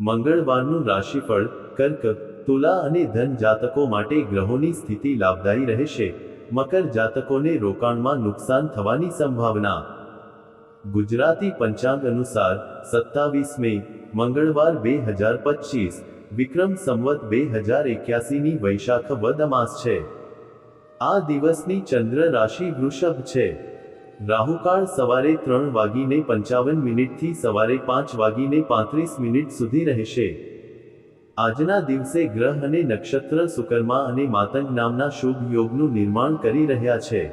મંગળવારનું રાશિફળ, કર્ક, તુલા અને ધન જાતકો માટે ગ્રહોની સ્થિતિ લાભદાયી રહેશે. મકર જાતકોને રોકાણમાં નુકસાન થવાની સંભાવના. ગુજરાતી પંચાંગ અનુસાર, સત્તાવીસ મે, મંગળવાર બે હજાર પચીસ, વિક્રમ સંવત બે હજાર એક્યાસીની વૈશાખ વદ અમાસ છે. આ દિવસની ચંદ્ર રાશિ વૃષભ છે. રાહુકાળ સવારે ત્રણ વાગીને પંચાવન મિનિટથી સવારે પાંચ વાગીને પાંત્રીસ મિનિટ સુધી રહેશે. આજના દિવસે ગ્રહ અને નક્ષત્ર સુકર્મા અને માતંગ નામના શુભ યોગનું નિર્માણ કરી રહ્યા છે.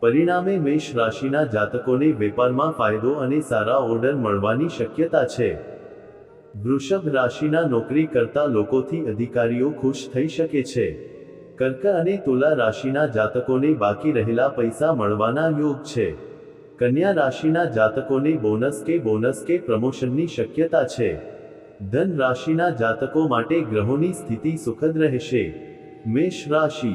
પરિણામે મેષ રાશિના જાતકોને વેપારમાં ફાયદો અને સારા ઓર્ડર મળવાની શક્યતા છે. વૃષભ રાશિના નોકરી કરતા લોકોથી અધિકારીઓ ખુશ થઈ શકે છે. કર્ક અને તુલા રાશિના જાતકોને બાકી રહેલા પૈસા મળવાના યોગ છે. કન્યા રાશિના જાતકોને બોનસ કે બોનસ કે પ્રમોશનની શક્યતા છે. ધન રાશિના જાતકો માટે ગ્રહોની સ્થિતિ સુખદ રહેશે. મેષ રાશિ.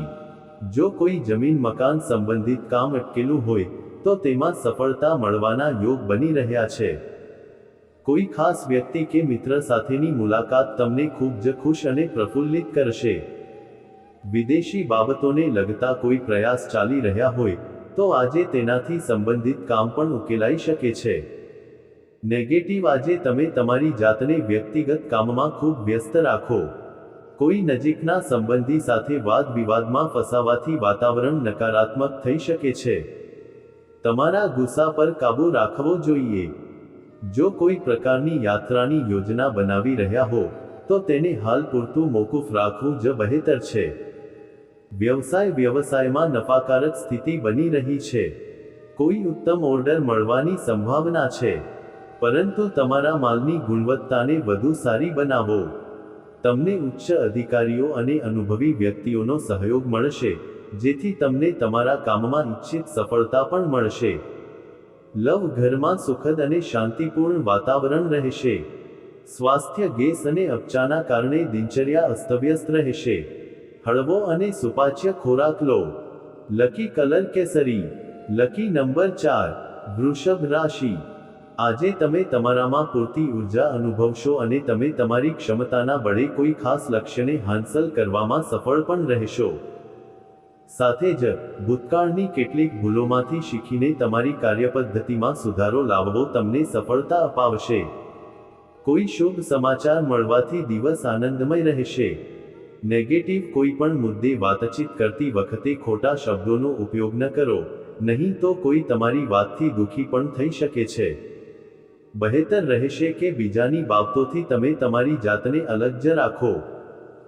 જો કોઈ જમીન મકાન સંબંધિત કામ અટકેલું હોય, તો તેમાં સફળતા મળવાના યોગ બની રહ્યા છે. કોઈ ખાસ વ્યક્તિ કે મિત્ર સાથેની મુલાકાત તમને ખૂબ જ ખુશ અને પ્રફુલ્લિત કરશે. વિદેશી બાબતોને લગતા કોઈ પ્રયાસ ચાલી રહ્યા હોય, તો આજે તેનાથી સંબંધિત કામ પણ ઉકેલાઈ શકે છે. નેગેટિવ આજે તમે તમારી જાતને વ્યક્તિગત કામમાં ખૂબ વ્યસ્ત રાખો. કોઈ નજીકના સંબંધી સાથે વાદ વિવાદમાં ફસાવાથી વાતાવરણ નકારાત્મક થઈ શકે છે. તમારા ગુસ્સા પર કાબૂ રાખવો જોઈએ. જો કોઈ પ્રકારની યાત્રાની યોજના બનાવી રહ્યા હો, તો તેને હાલ પૂરતું મોકૂફ રાખવું જ બહેતર છે. વ્યવસાય વ્યવસાયમાં નફાકારક સ્થિતિ બની રહી છે. કોઈ ઉત્તમ ઓર્ડર મળવાની સંભાવના છે. પરંતુ તમારા માલની ગુણવત્તાને વધુ સારી બનાવો. તમને ઉચ્ચ અધિકારીઓ અને અનુભવી વ્યક્તિઓનો સહયોગ મળશે, જેથી તમને તમારા કામમાં ઈચ્છિત સફળતા પણ મળશે. લવ ઘરમાં સુખદ અને શાંતિપૂર્ણ વાતાવરણ રહેશે. સ્વાસ્થ્ય ગેસ અને અપચાના કારણે દિનચર્યા અસ્તવ્યસ્ત રહેશે. હળવો અને સુપાચ્ય ખોરાક લો. લકી કલર કેસરી. લકી નંબર ચાર, વૃષભ રાશિ. આજે તમે તમારામાં પૂરતી ઊર્જા અનુભવશો અને તમે તમારી ક્ષમતાના બળે કોઈ ખાસ લક્ષ્યને હાંસલ કરવામાં સફળ પણ રહેશો. સાથે જ, ભૂતકાળની કેટલીક ભૂલોમાંથી શીખીને તમારી કાર્યપદ્ધતિમાં સુધારો લાવવો તમને સફળતા અપાવશે. કોઈ શુભ સમાચાર મળવાથી દિવસ આનંદમય રહેશે. નેગેટિવ કોઈ પણ મુદ્દે વાતચીત કરતી વખતે ખોટા શબ્દોનો ઉપયોગ ન કરો, નહીં તો કોઈ તમારી વાતથી દુઃખી પણ થઈ શકે છે. બહેતર રહેશે કે બીજાની બાબતોથી તમે તમારી જાતને અલગ જ રાખો.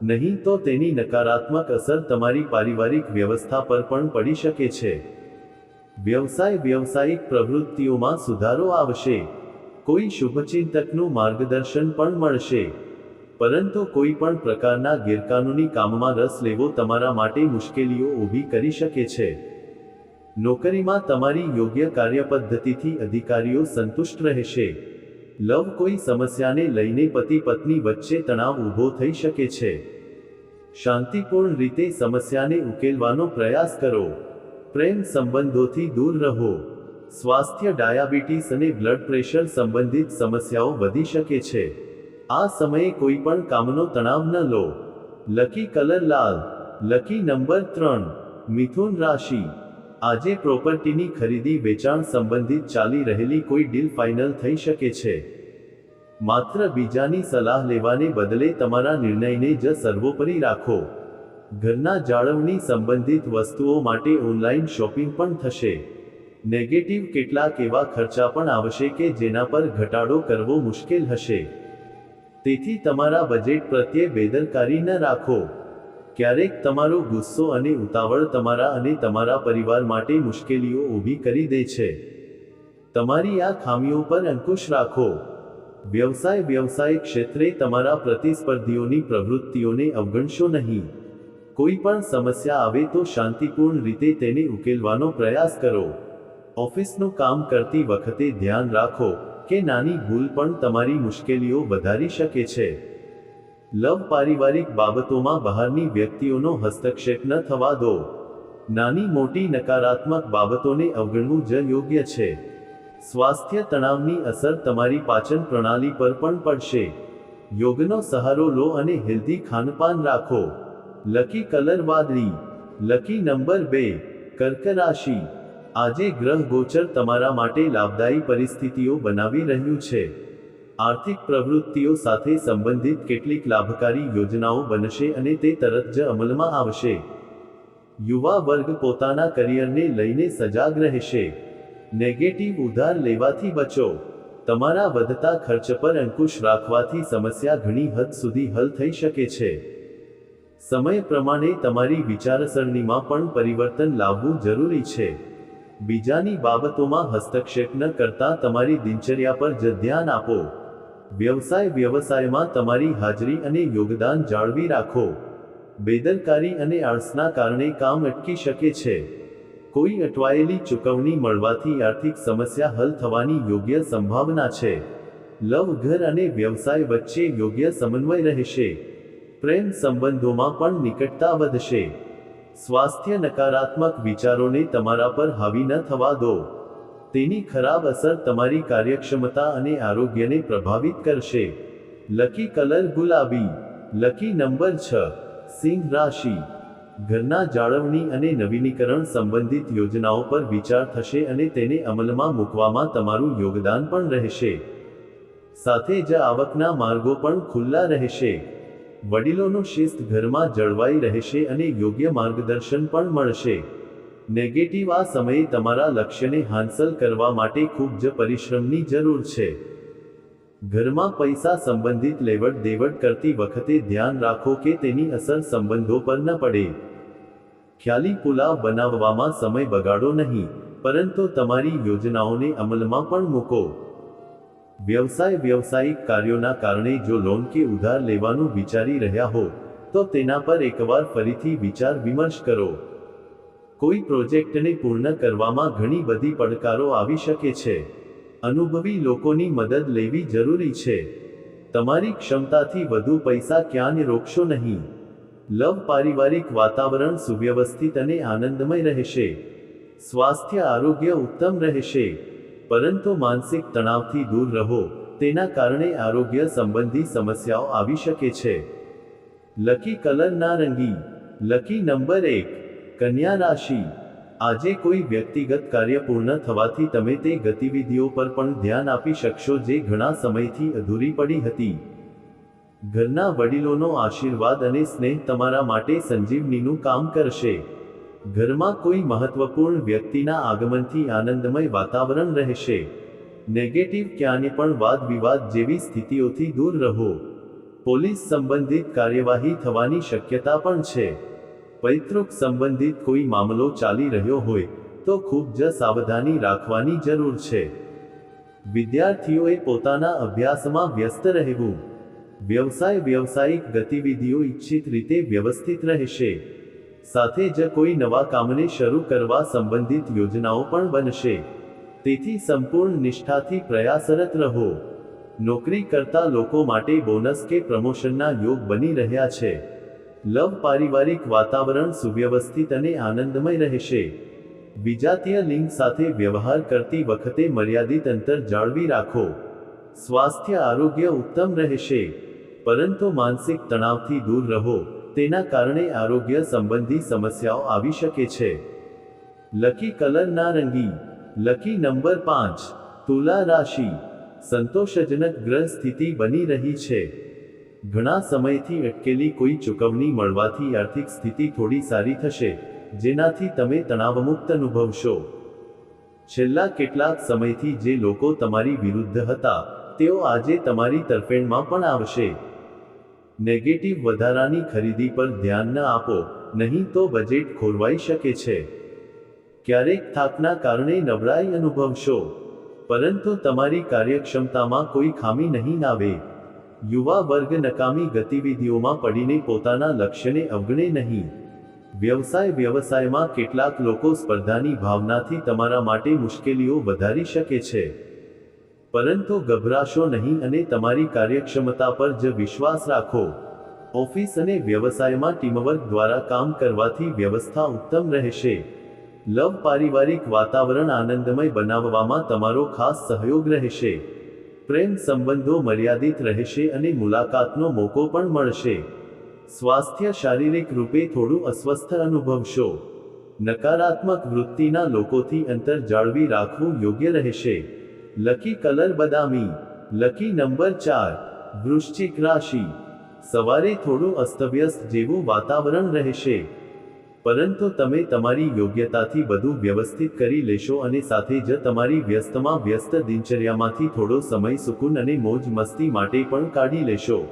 નહીં તો તેની નકારાત્મક અસર તમારી પારિવારિક વ્યવસ્થા પર પણ પડી શકે છે. વ્યવસાય વ્યવસાયિક પ્રવૃત્તિઓમાં સુધારો આવશે. કોઈ શુભચિંતકનું માર્ગદર્શન પણ મળશે. પરંતુ કોઈ પણ પ્રકારના ગેરકાનૂની કામમાં રસ લેવો તમારા માટે મુશ્કેલીઓ ઊભી કરી શકે છે. નોકરીમાં તમારી યોગ્ય કાર્યપદ્ધતિથી અધિકારીઓ સંતુષ્ટ રહેશે. લવ કોઈ સમસ્યાને લઈને પતિ પત્ની વચ્ચે તણાવ ઊભો થઈ શકે છે. શાંતિપૂર્ણ રીતે સમસ્યાને ઉકેલવાનો પ્રયાસ કરો. પ્રેમ સંબંધોથી દૂર રહો. સ્વાસ્થ્ય ડાયાબિટીસ અને બ્લડ પ્રેશર સંબંધિત સમસ્યાઓ વધી શકે છે. આ સમયે કોઈ પણ કામનો તણાવ ન લો. લકી કલર લાલ, લકી નંબર ત્રણ, મિથુન રાશિ. આજે પ્રોપર્ટીની ખરીદી વેચાણ સંબંધિત ચાલી રહેલી કોઈ ડીલ ફાઇનલ થઈ શકે છે. માત્ર બીજાની સલાહ લેવાને બદલે તમારા નિર્ણયને જ સર્વોપરી રાખો. ઘરના જાળવણી સંબંધિત વસ્તુઓ માટે ઓનલાઈન શોપિંગ પણ થશે. નેગેટિવ કેટલાક એવા ખર્ચા પણ આવશે કે જેના પર ઘટાડો કરવો મુશ્કેલ હશે. તેથી તમારા બજેટ પ્રત્યે બેદરકારી ન રાખો. ક્યારેક તમારો ગુસ્સો અને ઉતાવળ તમારા અને તમારા પરિવાર માટે મુશ્કેલીઓ ઊભી કરી દે છે. તમારી આ ખામીઓ પર અંકુશ રાખો. વ્યવસાય વ્યવસાય ક્ષેત્રે તમારા પ્રતિસ્પર્ધીઓની પ્રવૃત્તિઓને અવગણશો નહીં. કોઈ પણ સમસ્યા આવે તો શાંતિપૂર્ણ રીતે તેને ઉકેલવાનો પ્રયાસ કરો. ઓફિસનું કામ કરતી વખતે ધ્યાન રાખો. કે નાની ભૂલ પણ તમારી મુશ્કેલીઓ વધારી શકે છે. લવ પારિવારિક બાબતોમાં બહારની વ્યક્તિઓનો હસ્તક્ષેપ ન થવા દો. નાની મોટી નકારાત્મક બાબતોને અવગણવું જ યોગ્ય છે. સ્વાસ્થ્ય તણાવની અસર તમારી પાચન પ્રણાલી પર પણ પડશે. યોગનો સહારો લો અને હેલ્ધી ખાનપાન રાખો. લકી કલર વાદળી. લકી નંબર બે. કર્ક રાશિ. આજે ગ્રહ ગોચર તમારા માટે લાભદાયી પરિસ્થિતિઓ બનાવી રહ્યું છે. આર્થિક પ્રવૃત્તિઓ સાથે સંબંધિત કેટલીક લાભકારી યોજનાઓ બનશે અને તે તરત જ અમલમાં આવશે. યુવા વર્ગ પોતાના કરિયરને લઈને સજાગ રહેશે. નેગેટિવ ઉધાર લેવાથી બચો. તમારા વધતા ખર્ચ પર અંકુશ રાખવાથી સમસ્યા ઘણી હદ સુધી હલ થઈ શકે છે. સમય પ્રમાણે તમારી વિચારસરણીમાં પણ પરિવર્તન લાવવું જરૂરી છે. બીજાની બાબતોમાં હસ્તક્ષેપ ન કરતા તમારી દિનચર્યા પર જ ધ્યાન આપો. વ્યવસાય વ્યવસાયમાં તમારી હાજરી અને યોગદાન જાળવી રાખો. બેદરકારી અને આળસના કારણે કામ અટકી શકે છે. કોઈ અટવાયેલી ચૂકવણી મળવાથી આર્થિક સમસ્યા હલ થવાની યોગ્ય સંભાવના છે. લવ, ઘર અને વ્યવસાય વચ્ચે યોગ્ય સમન્વય રહેશે. પ્રેમ સંબંધોમાં પણ નિકટતા વધશે. સ્વાસ્થ્ય નકારાત્મક વિચારોને તમારા પર હાવી ન થવા દો. તેની ખરાબ અસર તમારી કાર્યક્ષમતા અને આરોગ્યને પ્રભાવિત કરશે. લકી કલર ગુલાબી. લકી નંબર છ. સિંહ રાશિ. ઘરના જાળવણી અને નવીનીકરણ સંબંધિત યોજનાઓ પર વિચાર થશે અને તેને અમલમાં મૂકવામાં તમારું યોગદાન પણ રહેશે. સાથે જ આવકના માર્ગો પણ ખુલ્લા રહેશે. વડીલોનું શિસ્ત ઘરમાં જળવાઈ રહેશે અને યોગ્ય માર્ગદર્શન પણ મળશે. નેગેટિવ આ સમયે તમારા લક્ષ્યને હાંસલ કરવા માટે ખૂબ જ પરિશ્રમની જરૂર છે. ઘરમાં પૈસા સંબંધિત લેવડ દેવડ કરતી વખતે ધ્યાન રાખો કે તેની અસર સંબંધો પર ન પડે. ખ્યાલી પુલાવ બનાવવામાં સમય બગાડો નહીં, પરંતુ તમારી યોજનાઓને અમલમાં પણ મૂકો. વ્યવસાય વ્યવસાયિક કાર્યોના કારણે જો લોન કે ઉધાર લેવાનું વિચારી રહ્યા હો, તો તેના પર એકવાર ફરીથી વિચાર વિમર્શ કરો. કોઈ પ્રોજેક્ટને પૂર્ણ કરવામાં ઘણી બધી પડકારો આવી શકે છે. અનુભવી લોકોની મદદ લેવી જરૂરી છે. તમારી ક્ષમતાથી વધુ પૈસા ક્યાંય રોકશો નહીં. લવ પારિવારિક વાતાવરણ સુવ્યવસ્થિત અને આનંદમય રહેશે. સ્વાસ્થ્ય આરોગ્ય ઉત્તમ રહેશે. પરંતુ માનસિક તણાવથી દૂર રહો, તેના કારણે આરોગ્ય સંબંધી સમસ્યાઓ આવી શકે છે. લકી કલર નારંગી લકી નંબર એક, કન્યા રાશિ. આજે કોઈ વ્યક્તિગત કાર્ય પૂર્ણ થવાથી તમે તે ગતિવિધિઓ પર પણ ધ્યાન આપી શકશો જે ઘણા સમયથી અધૂરી પડી હતી. ઘરના વડીલોનો આશીર્વાદ અને સ્નેહ તમારા માટે સંજીવનીનું કામ કરશે. ઘરમાં કોઈ મહત્વપૂર્ણ વ્યક્તિના આગમનથી આનંદમય વાતાવરણ રહેશે. નેગેટિવ ક્યાંની પણ વાદ વિવાદ જેવી સ્થિતિઓથી દૂર રહો. પોલીસ સંબંધિત કાર્યવાહી થવાની શક્યતા પણ છે. પૈતૃક સંબંધિત કોઈ મામલો ચાલી રહ્યો હોય, તો ખૂબ જ સાવધાની રાખવાની જરૂર છે. વિદ્યાર્થીઓએ પોતાના અભ્યાસમાં વ્યસ્ત રહેવું. વ્યવસાય વ્યવસાયિક ગતિવિધિઓ ઇચ્છિત રીતે વ્યવસ્થિત રહેશે. સાથે જ કોઈ નવા કામને શરૂ કરવા સંબંધિત યોજનાઓ પણ બનશે. તેથી સંપૂર્ણ નિષ્ઠાથી પ્રયાસરત રહો. નોકરી કરતા લોકો માટે બોનસ કે પ્રમોશનના યોગ બની રહ્યા છે. લવ પારિવારિક વાતાવરણ સુવ્યવસ્થિત અને આનંદમય રહેશે. વિજાતીય લિંગ સાથે વ્યવહાર કરતી વખતે મર્યાદિત અંતર જાળવી રાખો. સ્વાસ્થ્ય આરોગ્ય ઉત્તમ રહેશે. પરંતુ માનસિક તણાવથી દૂર રહો. તેના કારણે આરોગ્ય સંબંધી સમસ્યાઓ આવી શકે છે. લકી કલર નારંગી. લકી નંબર પાંચ. તુલા રાશિ. સંતોષજનક ગ્રહ સ્થિતિ બની રહી છે. ઘણા સમયથી અટકેલી કોઈ ચૂકવણી મળવાથી આર્થિક સ્થિતિ થોડી સારી થશે, જેનાથી તમે તણાવમુક્ત અનુભવશો. છેલ્લા કેટલાક સમયથી જે લોકો તમારી વિરુદ્ધ હતા, તેઓ આજે તમારી તરફેણમાં પણ આવશે. નેગેટિવ વધારાની ખરીદી પર ધ્યાન ન આપો, નહીં તો બજેટ ખોરવાઈ શકે છે. ક્યારેક થાકના કારણે નબળાઈ અનુભવશો. પરંતુ તમારી કાર્યક્ષમતામાં કોઈ ખામી નહીં આવે. યુવા વર્ગ નકામી ગતિવિધિઓમાં પડીને પોતાના લક્ષ્યને અવગણે નહીં. વ્યવસાય વ્યવસાયમાં કેટલાક લોકો સ્પર્ધાની ભાવનાથી તમારા માટે મુશ્કેલીઓ વધારી શકે છે. પરંતુ ગભરાશો નહીં અને તમારી કાર્યક્ષમતા પર જ વિશ્વાસ રાખો. ઓફિસ અને વ્યવસાયમાં ટીમવર્ક દ્વારા કામ કરવાથી વ્યવસ્થા ઉત્તમ રહેશે. લવ પારિવારિક વાતાવરણ આનંદમય બનાવવામાં તમારો ખાસ સહયોગ રહેશે. પ્રેમ સંબંધો મર્યાદિત રહેશે અને મુલાકાતનો મોકો પણ મળશે. સ્વાસ્થ્ય શારીરિક રૂપે થોડું અસ્વસ્થ અનુભવશો. નકારાત્મક વૃત્તિના લોકોથી અંતર જાળવી રાખવું યોગ્ય રહેશે. લકી કલર બદામી, લકી નંબર ચાર, વૃશ્ચિક રાશિ. સવારે થોડું અસ્તવ્યસ્ત જેવું વાતાવરણ રહેશે. પરંતુ તમે તમારી યોગ્યતાથી બધું વ્યવસ્થિત કરી લેશો અને સાથે જ તમારી વ્યસ્તમાં વ્યસ્ત દિનચર્યામાંથી થોડો સમય સુકૂન અને મોજ મસ્તી માટે પણ કાઢી લેશો.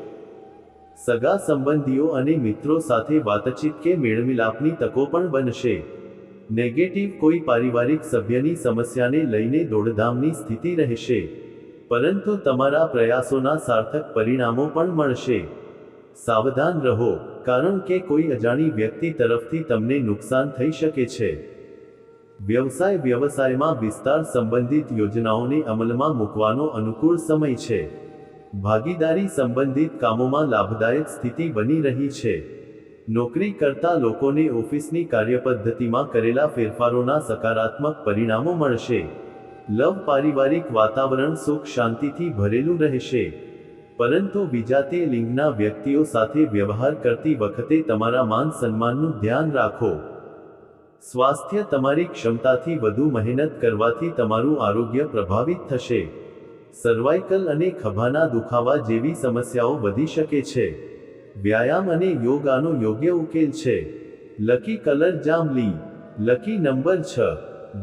સગા સંબંધીઓ અને મિત્રો સાથે વાતચીત કે મેળમિલાપની તકો પણ બનશે. નેગેટિવ કોઈ પારિવારિક સભ્યની સમસ્યાને લઈને દોડધામની સ્થિતિ રહેશે. પરંતુ તમારા પ્રયાસોના સાર્થક પરિણામો પણ મળશે. સાવધાન રહો, કારણ કે કોઈ અજાણી વ્યક્તિ તરફથી તમને નુકસાન થઈ શકે છે. વ્યવસાય વ્યવસાયમાં વિસ્તાર સંબંધિત યોજનાઓને અમલમાં મૂકવાનો અનુકૂળ સમય છે. ભાગીદારી સંબંધિત કામોમાં લાભદાયક સ્થિતિ બની રહી છે. નોકરી કરતા લોકોને ઓફિસની કાર્યપદ્ધતિમાં કરેલા ફેરફારોના સકારાત્મક પરિણામો મળશે. લવ પારિવારિક વાતાવરણ સુખ શાંતિથી ભરેલું રહેશે. પરંતુ વિજાતીય લિંગના વ્યક્તિઓ સાથે વ્યવહાર કરતી વખતે તમારા માન સન્માનનું ધ્યાન રાખો. સ્વાસ્થ્ય તમારી ક્ષમતાથી વધુ મહેનત કરવાથી તમારું આરોગ્ય પ્રભાવિત થશે. સર્વાઇકલ અને ખભાના દુખાવા જેવી સમસ્યાઓ વધી શકે છે. વ્યાયામ અને યોગાનો યોગ્ય ઉકેલ છે. લકી કલર જાંબલી. લકી નંબર છ.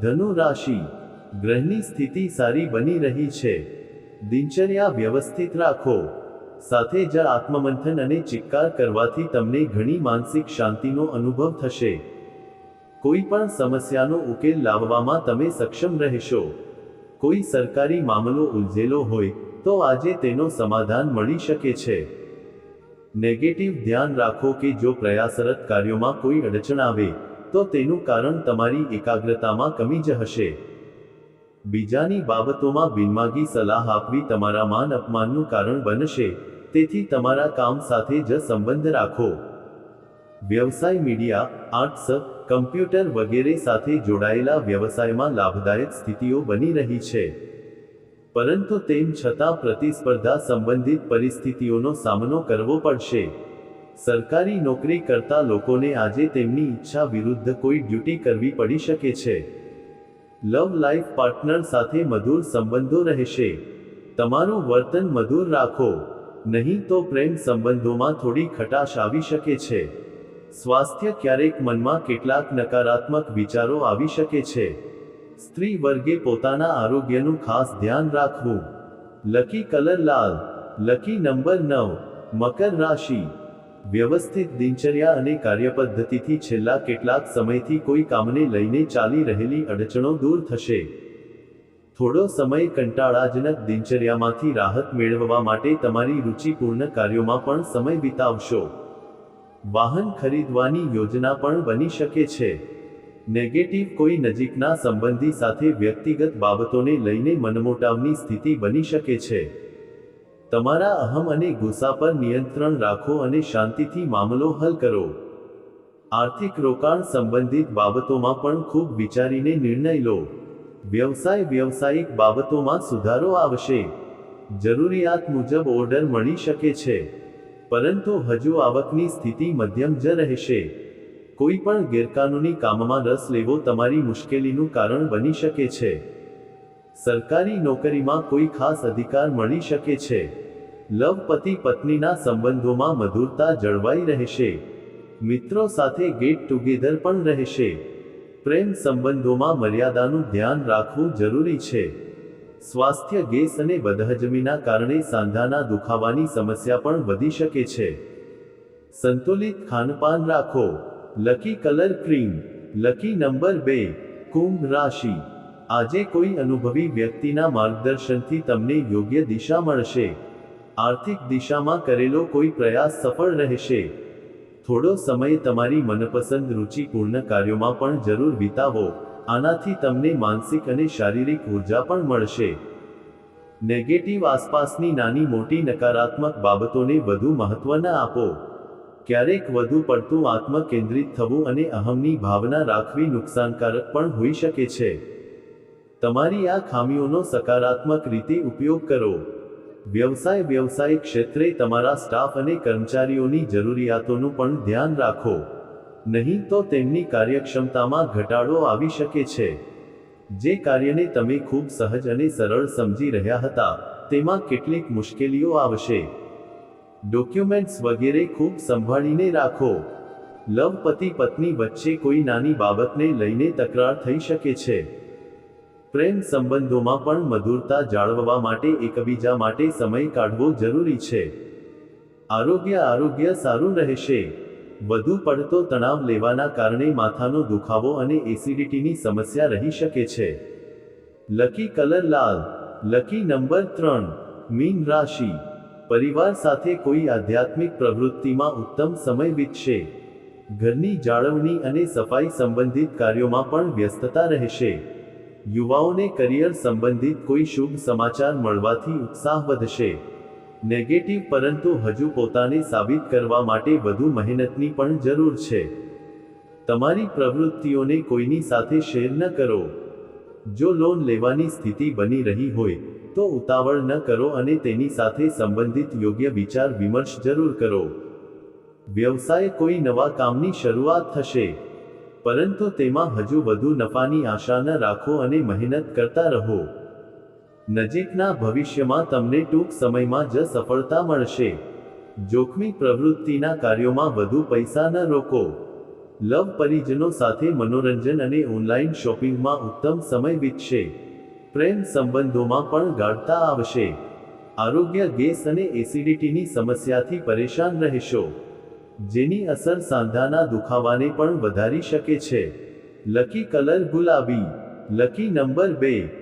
ધનુ રાશિ. ગ્રહની સ્થિતિ સારી બની રહી છે. દિનચર્યા વ્યવસ્થિત રાખો. સાથે જ આત્મમંથન અને ચિક્કાર કરવાથી તમને ઘણી માનસિક શાંતિનો અનુભવ થશે. કોઈ પણ સમસ્યાનો ઉકેલ લાવવામાં તમે સક્ષમ રહેશો. કોઈ સરકારી મામલો ઉલઝેલો હોય, તો આજે તેનો સમાધાન મળી શકે છે. નેગેટિવ ધ્યાન રાખો કે જો પ્રયાસરત કાર્યોમાં કોઈ અડચણ આવે, તો તેનું કારણ તમારી એકાગ્રતામાં કમી જ હશે. બીજાની બાબતોમાં બિનમાગી સલાહ આપવી તમારા માન અપમાનનું કારણ બનશે, તેથી તમારા કામ સાથે જ સંબંધ રાખો. વ્યવસાય મીડિયા, આર્ટ્સ, કમ્પ્યુટર વગેરે સાથે જોડાયેલા વ્યવસાયમાં લાભદાયક સ્થિતિઓ બની રહી છે. પરંતુ તેમ છતાં પ્રતિસ્પર્ધા સંબંધિત પરિસ્થિતિઓનો સામનો કરવો પડશે. સરકારી નોકરી કરતા લોકોને આજે તેમની ઈચ્છા વિરુદ્ધ કોઈ ડ્યુટી કરવી પડી શકે છે. લવ લાઈફ પાર્ટનર સાથે મધુર સંબંધો રહેશે. તમારું વર્તન મધુર રાખો. નહીં તો પ્રેમ સંબંધોમાં થોડી ખટાશ આવી શકે છે. સ્વાસ્થ્ય ક્યારેક મનમાં કેટલાક નકારાત્મક વિચારો આવી શકે છે. સ્ત્રી વર્ગે પોતાના આરોગ્યનું ખાસ ધ્યાન રાખવું. લકી કલર લાલ, લકી નંબર નવ, મકર રાશિ. વ્યવસ્થિત દિનચર્યા અને કાર્યપદ્ધતિથી છેલ્લા કેટલાક સમયથી કોઈ કામને લઈને ચાલી રહેલી અડચણો દૂર થશે. થોડો સમય કંટાળાજનક દિનચર્યામાંથી રાહત મેળવવા માટે તમારી રુચિપૂર્ણ કાર્યોમાં પણ સમય વિતાવશો. વાહન ખરીદવાની યોજના પણ બની શકે છે. નેગેટિવ કોઈ નજીકના સંબંધી સાથે વ્યક્તિગત બાબતોને લઈને મનમોટાવની સ્થિતિ બની શકે છે. તમારા અહમ અને ગુસ્સા પર નિયંત્રણ રાખો અને શાંતિથી મામલો હલ કરો. આર્થિક રોકાણ સંબંધિત બાબતોમાં પણ ખૂબ વિચારીને નિર્ણય લો. વ્યવસાય વ્યવસાયિક બાબતોમાં સુધારો આવશે. જરૂરિયાત મુજબ ઓર્ડર મળી શકે છે. પરંતુ હજુ આવકની સ્થિતિ મધ્યમ જ રહેશે. કોઈ પણ ગેરકાનૂની કામમાં રસ લેવો તમારી મુશ્કેલીનું કારણ બની શકે છે. સરકારી નોકરીમાં કોઈ ખાસ અધિકાર મળી શકે છે. લવ પતિ પત્નીના સંબંધોમાં મધુરતા જળવાઈ રહેશે. મિત્રો સાથે ગેટ ટુગેધર પણ રહેશે. પ્રેમ સંબંધોમાં મર્યાદાનું ધ્યાન રાખવું જરૂરી છે. સ્વાસ્થ્ય ગેસ અને બદહજમીના કારણે સાંધાના દુખાવાની સમસ્યા પણ વધી શકે છે. સંતુલિત ખાનપાન રાખો. Lucky colour cream lucky number બે કુંભ રાશિ આજે કોઈ અનુભવી વ્યક્તિના માર્ગદર્શનથી તમને યોગ્ય દિશા મળશે. આર્થિક દિશામાં કરેલો કોઈ પ્રયાસ સફળ રહેશે. થોડો સમય તમારી મનપસંદ રુચિપૂર્ણ કાર્યોમાં પણ જરૂર વિતાવો. આનાથી તમને માનસિક અને શારીરિક ઊર્જા પણ મળશે. નેગેટિવ આસપાસની નાની મોટી નકારાત્મક બાબતોને વધુ મહત્વ ન આપો. ક્યારેક વધુ પડતું આત્મ કેન્દ્રિત થવું અને અહમની ભાવના રાખવી નુકસાનકારક પણ હોઈ શકે છે. તમારી આ ખામીઓનો સકારાત્મક રીતે ઉપયોગ કરો. વ્યવસાય વ્યવસાય ક્ષેત્રે તમારા સ્ટાફ અને કર્મચારીઓની જરૂરિયાતોનું પણ ધ્યાન રાખો. નહીં તો તેમની કાર્યક્ષમતામાં ઘટાડો આવી શકે છે. જે કાર્યને તમે ખૂબ સહજ અને સરળ સમજી રહ્યા હતા, તેમાં કેટલીક મુશ્કેલીઓ આવશે. ડોક્યુમેન્ટ્સ વગેરે ખૂબ સંભાળીને રાખો. લવ પતિ પત્ની વચ્ચે કોઈ નાની બાબતને લઈને તકરાર થઈ શકે છે. પ્રેમ સંબંધોમાં પણ મધુરતા જાળવવા માટે એકબીજા માટે સમય કાઢવો જરૂરી છે. આરોગ્ય આરોગ્ય સારું રહેશે. વધુ પડતો તણાવ લેવાના કારણે માથાનો દુખાવો અને એસિડિટીની સમસ્યા રહી શકે છે. લકી કલર લાલ. લકી નંબર ત્રણ. મીન રાશિ. પરિવાર સાથે કોઈ આધ્યાત્મિક પ્રવૃત્તિમાં ઉત્તમ સમય વીતશે. ઘરની જાળવણી અને સફાઈ સંબંધિત કાર્યોમાં પણ વ્યસ્તતા રહેશે. યુવાઓને કરિયર સંબંધિત કોઈ શુભ સમાચાર મળવાથી ઉત્સાહ વધશે. નેગેટિવ પરંતુ હજુ પોતાને સાબિત કરવા માટે વધુ મહેનતની પણ જરૂર છે. તમારી પ્રવૃત્તિઓને કોઈની સાથે શેર ન કરો. જો લોન લેવાની સ્થિતિ બની રહી હોય તો ઉતાવળ ન કરો અને તેની સાથે સંબંધિત યોગ્ય વિચાર વિમર્શ જરૂર કરો. વ્યવસાય કોઈ નવા કામની શરૂઆત થશે. પરંતુ તેમાં હજુ વધુ નફાની આશા ન રાખો અને મહેનત કરતા રહો. નજીકના ભવિષ્યમાં તમને ટૂંક સમયમાં જ સફળતા મળશે. જોખમી પ્રવૃત્તિના કાર્યોમાં વધુ પૈસા ન રોકો. લવ પરિજનો સાથે મનોરંજન અને ઓનલાઈન શોપિંગમાં ઉત્તમ સમય વીતશે. પ્રેમ સંબંધોમાં પણ ગાઢતા આવશે. આરોગ્ય, ગેસ અને એસિડિટીની સમસ્યાથી પરેશાન રહેશો. જેની અસર સાંધાના દુખાવાને પણ વધારી શકે છે. લકી કલર ગુલાબી. લકી નંબર બે.